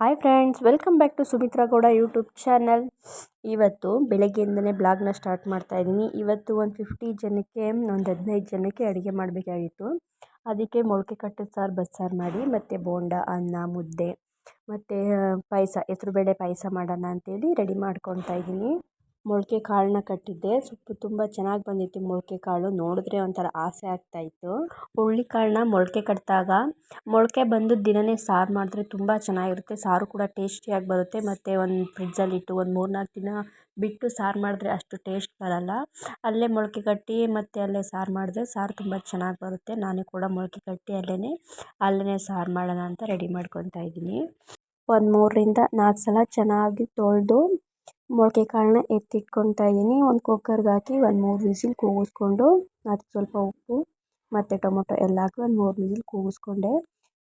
Hi friends welcome back to Sumitra Gowda YouTube channel ಇವತ್ತು ಬೆಳಗ್ಗೆಯಿಂದನೇ ಬ್ಲಾಗ್ನ start ಮಾಡ್ತಾ ಇದ್ದೀನಿ. ಇವತ್ತು ಒಂದು ಫಿಫ್ಟಿ ಜನಕ್ಕೆ, ಒಂದು ಹದಿನೈದು ಜನಕ್ಕೆ ಅಡುಗೆ ಮಾಡಬೇಕಾಗಿತ್ತು. ಅದಕ್ಕೆ ಮೊಳಕೆ ಕಟ್ಟಿದ ಸಾರು ಬಸ್ಸಾರು ಮಾಡಿ, ಮತ್ತು ಬೋಂಡ, ಅನ್ನ, ಮುದ್ದೆ, ಮತ್ತು ಪಾಯಸ, ಹೆಸ್ರುಬೇಳೆ ಪಾಯಸ ಮಾಡೋಣ ಅಂತೇಳಿ ರೆಡಿ ಮಾಡ್ಕೊತಾ ಇದ್ದೀನಿ. ಮೊಳಕೆ ಕಾಳನ್ನ ಕಟ್ಟಿದ್ದೆ. ಸೊಪ್ಪು ತುಂಬ ಚೆನ್ನಾಗಿ ಬಂದಿತ್ತು ಮೊಳಕೆ ಕಾಳು. ನೋಡಿದ್ರೆ ಒಂಥರ ಆಸೆ ಆಗ್ತಾಯಿತ್ತು ಹುರುಳಿಕಾಳನ್ನ ಮೊಳಕೆ ಕಟ್ಟಿದಾಗ ಮೊಳಕೆ ಬಂದು ದಿನವೇ ಸಾರು ಮಾಡಿದ್ರೆ ತುಂಬ ಚೆನ್ನಾಗಿರುತ್ತೆ. ಸಾರು ಕೂಡ ಟೇಸ್ಟಿಯಾಗಿ ಬರುತ್ತೆ. ಮತ್ತು ಒಂದು ಫ್ರಿಜ್ಜಲ್ಲಿಟ್ಟು ಒಂದು ಮೂರು ನಾಲ್ಕು ದಿನ ಬಿಟ್ಟು ಸಾರು ಮಾಡಿದ್ರೆ ಅಷ್ಟು ಟೇಸ್ಟ್ ಬರಲ್ಲ. ಅಲ್ಲೇ ಮೊಳಕೆ ಕಟ್ಟಿ ಮತ್ತು ಅಲ್ಲೇ ಸಾರು ಮಾಡಿದ್ರೆ ಸಾರು ತುಂಬ ಚೆನ್ನಾಗಿ ಬರುತ್ತೆ. ನಾನು ಕೂಡ ಮೊಳಕೆ ಕಟ್ಟಿ ಅಲ್ಲೇ ಅಲ್ಲೇ ಸಾರು ಮಾಡೋಣ ಅಂತ ರೆಡಿ ಮಾಡ್ಕೊತಾ ಇದ್ದೀನಿ. ಒಂದು ಮೂರರಿಂದ ನಾಲ್ಕು ಸಲ ಚೆನ್ನಾಗಿ ತೊಳೆದು ಮೊಳಕೆ ಕಾಳನ್ನ ಎತ್ತಿಟ್ಕೊಳ್ತಾ ಇದ್ದೀನಿ ಒಂದು ಕುಕ್ಕರ್ಗೆ ಹಾಕಿ ಒಂದು ಮೂರು ವಿಸಿಲ್ ಕೂಗಿಸ್ಕೊಂಡು ಅದಕ್ಕೆ ಸ್ವಲ್ಪ ಉಪ್ಪು ಮತ್ತು ಟೊಮೊಟೊ ಎಲ್ಲ ಹಾಕಿ ಒಂದು ಮೂರು ವಿಸಿಲ್ ಕೂಗಿಸ್ಕೊಂಡೆ.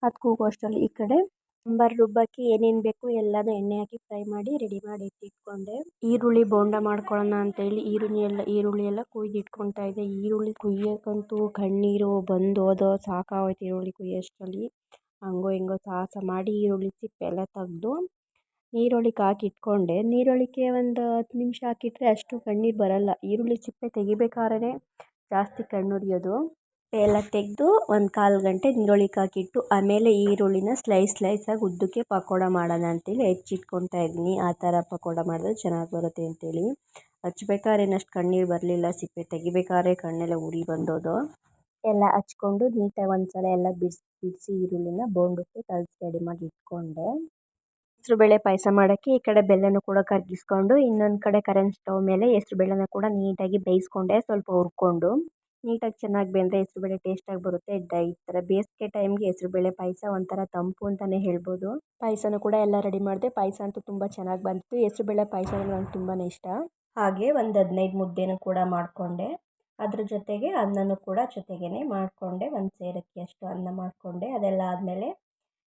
ಅದು ಕೂಗೋ ಅಷ್ಟರಲ್ಲಿ ಈ ಕಡೆ ಸಾಂಬಾರು, ರುಬ್ಬಕ್ಕೆ ಏನೇನು ಬೇಕು ಎಲ್ಲನೂ ಎಣ್ಣೆ ಹಾಕಿ ಫ್ರೈ ಮಾಡಿ ರೆಡಿ ಮಾಡಿ ಎತ್ತಿಟ್ಕೊಂಡೆ. ಈರುಳ್ಳಿ ಬೋಂಡ ಮಾಡ್ಕೊಳ್ಳೋಣ ಅಂತೇಳಿ ಈರುಳ್ಳಿ ಎಲ್ಲ ಈರುಳ್ಳಿ ಎಲ್ಲ ಕೊಯ್ದು ಇಟ್ಕೊತಾ ಇದ್ದೆ. ಈರುಳ್ಳಿ ಕುಯ್ಯೋಕ್ಕಂತೂ ಕಣ್ಣೀರು ಬಂದು ಹೋದೋ ಸಾಕಾಗೋಯ್ತು ಈರುಳ್ಳಿ ಕುಯ್ಯೋಷ್ಟರಲ್ಲಿ. ಹಂಗೋ ಹಿಂಗೋ ಸಾಹಸ ಮಾಡಿ ಈರುಳ್ಳಿ ಸಿಪ್ಪೆಲ್ಲ ತೆಗ್ದು ನೀರೊಳಕ್ಕೆ ಹಾಕಿ ಇಟ್ಕೊಂಡೆ ನೀರೊಳಕ್ಕೆ ಒಂದು ಹತ್ತು ನಿಮಿಷ ಹಾಕಿಟ್ರೆ ಅಷ್ಟು ಕಣ್ಣೀರು ಬರೋಲ್ಲ. ಈರುಳ್ಳಿ ಸಿಪ್ಪೆ ತೆಗಿಬೇಕಾದ್ರೆ ಜಾಸ್ತಿ ಕಣ್ಣುರಿಯೋದು. ಎಲ್ಲ ತೆಗೆದು ಒಂದು ಕಾಲು ಗಂಟೆ ನೀರೊಳಕ್ಕೆ ಹಾಕಿಟ್ಟು ಆಮೇಲೆ ಈರುಳ್ಳಿನ ಸ್ಲೈಸ್ ಸ್ಲೈಸಾಗಿ ಉದ್ದಕ್ಕೆ ಪಕೋಡ ಮಾಡೋಣ ಅಂತೇಳಿ ಹೆಚ್ಚಿಟ್ಕೊತಾ ಇದ್ದೀನಿ. ಆ ಥರ ಪಕೋಡ ಮಾಡಿದ್ರೆ ಚೆನ್ನಾಗಿ ಬರುತ್ತೆ ಅಂತೇಳಿ. ಹಚ್ಬೇಕಾದ್ರೆ ಏನಷ್ಟು ಕಣ್ಣೀರು ಬರಲಿಲ್ಲ, ಸಿಪ್ಪೆ ತೆಗಿಬೇಕಾದ್ರೆ ಕಣ್ಣೆಲ್ಲ ಉರಿ ಬಂದೋದು. ಎಲ್ಲ ಹಚ್ಕೊಂಡು ನೀಟಾಗಿ ಒಂದು ಸಲ ಎಲ್ಲ ಬಿಡಿಸಿ ಬಿಡಿಸಿ ಈರುಳ್ಳಿನ ಬೋಂಡಕ್ಕೆ ಕಲಸಿ ರೆಡಿ ಮಾಡಿ ಇಟ್ಕೊಂಡೆ. ಹೆಸ್ರುಬೇಳೆ ಪಾಯಸ ಮಾಡೋಕ್ಕೆ ಈ ಕಡೆ ಬೆಲ್ಲನೂ ಕೂಡ ಕರಗಿಸ್ಕೊಂಡು, ಇನ್ನೊಂದು ಕಡೆ ಕರೆಂಟ್ ಸ್ಟವ್ ಮೇಲೆ ಹೆಸ್ರುಬೇಳೆನ ಕೂಡ ನೀಟಾಗಿ ಬೇಯಿಸ್ಕೊಂಡೆ ಸ್ವಲ್ಪ ಹುರ್ಕೊಂಡು. ನೀಟಾಗಿ ಚೆನ್ನಾಗಿ ಬೆಂದರೆ ಹೆಸ್ರುಬೇಳೆ ಟೇಸ್ಟಾಗಿ ಬರುತ್ತೆ. ಈ ಥರ ಬೇಸಿಗೆ ಟೈಮ್ಗೆ ಹೆಸ್ರುಬೇಳೆ ಪಾಯಸ ಒಂಥರ ತಂಪು ಅಂತಲೇ ಹೇಳ್ಬೋದು. ಪಾಯಸನೂ ಕೂಡ ಎಲ್ಲ ರೆಡಿ ಮಾಡಿದೆ. ಪಾಯಸ ಅಂತೂ ತುಂಬ ಚೆನ್ನಾಗಿ ಬಂತು ಹೆಸ್ರುಬೇಳೆ ಪಾಯಸ ನನಗೆ ನಂಗೆ ತುಂಬಾ ಇಷ್ಟ. ಹಾಗೆ ಒಂದು ಹದಿನೈದು ಮುದ್ದೆನೂ ಕೂಡ ಮಾಡಿಕೊಂಡೆ. ಅದ್ರ ಜೊತೆಗೆ ಅನ್ನನೂ ಕೂಡ ಜೊತೆಗೇ ಮಾಡಿಕೊಂಡೆ. ಒಂದು ಸೇರಕ್ಕೆ ಅಷ್ಟು ಅನ್ನ ಮಾಡಿಕೊಂಡೆ. ಅದೆಲ್ಲ ಆದಮೇಲೆ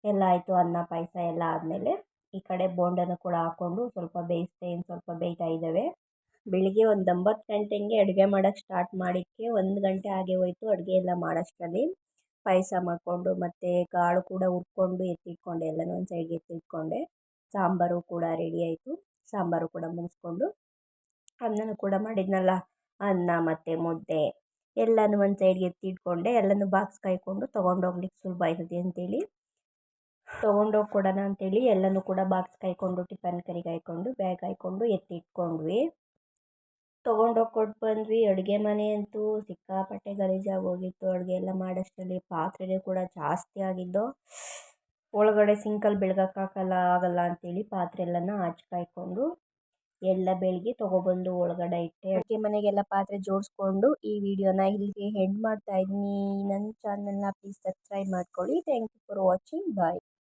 ಎಲ್ಲ ಆಯಿತು. ಅನ್ನ, ಪಾಯಸ ಎಲ್ಲ ಆದಮೇಲೆ. ಈ ಕಡೆ ಬೋಂಡನೂ ಕೂಡ ಹಾಕ್ಕೊಂಡು ಸ್ವಲ್ಪ ಬೇಯಿಸಿದೆ ಇನ್ನು ಸ್ವಲ್ಪ ಬೇಯ್ತಾ ಇದ್ದಾವೆ. ಬೆಳಿಗ್ಗೆ ಒಂದು ಒಂಬತ್ತು ಗಂಟೆಗೆ ಅಡುಗೆ ಮಾಡೋಕ್ಕೆ ಸ್ಟಾರ್ಟ್ ಮಾಡಿದ್ದಕ್ಕೆ ಒಂದು ಗಂಟೆ ಆಗೇ ಹೋಯಿತು ಅಡುಗೆ ಎಲ್ಲ ಮಾಡೋಷ್ಟರಲ್ಲಿ. ಪಾಯಸ ಮಾಡಿಕೊಂಡು ಮತ್ತು ಕಾಳು ಕೂಡ ಹುರ್ಕೊಂಡು ಎತ್ತಿಟ್ಕೊಂಡೆ, ಎಲ್ಲನೂ ಒಂದು ಸೈಡ್ಗೆ ಎತ್ತಿಟ್ಕೊಂಡೆ. ಸಾಂಬಾರು ಕೂಡ ರೆಡಿ ಆಯಿತು. ಸಾಂಬಾರು ಕೂಡ ಮುಗಿಸ್ಕೊಂಡು ಅನ್ನನೂ ಕೂಡ ಮಾಡಿದ್ನಲ್ಲ, ಅನ್ನ ಮತ್ತು ಮುದ್ದೆ ಎಲ್ಲನೂ ಒಂದು ಸೈಡ್ಗೆ ಎತ್ತಿಟ್ಕೊಂಡೆ, ಎಲ್ಲನೂ ಬಾಕ್ಸ್ ಕಾಯ್ಕೊಂಡು ತೊಗೊಂಡೋಗ್ಲಿಕ್ಕೆ ಸುಲಭ ಆಯ್ತದೆ ಅಂತೇಳಿ. ತೊಗೊಂಡೋಗಿ ಕೊಡೋಣ ಅಂತೇಳಿ ಎಲ್ಲನೂ ಕೂಡ ಬಾಕ್ಸ್ ಕಾಯ್ಕೊಂಡು, ಟಿಫನ್ ಕರಿಗೆ ಬ್ಯಾಗ್ ಬ್ಯಾಗ್ ಎತ್ತಿ ಎತ್ತಿಟ್ಕೊಂಡ್ವಿ. ತೊಗೊಂಡೋಗಿ ಕೊಟ್ಟು ಬಂದ್ವಿ. ಅಡುಗೆ ಮನೆ ಅಂತೂ ಸಿಕ್ಕಾಪಟ್ಟೆ ಗಲೀಜಾಗಿ ಹೋಗಿತ್ತು. ಅಡುಗೆ ಎಲ್ಲ ಮಾಡೋಷ್ಟರಲ್ಲಿ ಪಾತ್ರೆನೇ ಕೂಡ ಜಾಸ್ತಿ ಆಗಿದ್ದು, ಒಳಗಡೆ ಸಿಂಕಲ್ಲಿ ಬೆಳಗಕ್ಕಾಗಲ್ಲ ಆಗಲ್ಲ ಅಂತೇಳಿ ಪಾತ್ರೆ ಎಲ್ಲನ ಆಚೆ ಕಾಯ್ಕೊಂಡು ಎಲ್ಲ ಬೆಳಗ್ಗೆ ತೊಗೊಬಂದು ಒಳಗಡೆ ಇಟ್ಟೆ. ಅಡುಗೆ ಮನೆಗೆಲ್ಲ ಪಾತ್ರೆ ಜೋಡಿಸ್ಕೊಂಡು ಈ ವಿಡಿಯೋನ ಇಲ್ಲಿಗೆ ಹೆಡ್ ಮಾಡ್ತಾ ಇದ್ದೀನಿ. ನನ್ನ ಚಾನಲ್ನ ಪ್ಲೀಸ್ ಸಬ್ಸ್ಕ್ರೈಬ್ ಮಾಡ್ಕೊಳ್ಳಿ. Thank you for watching bye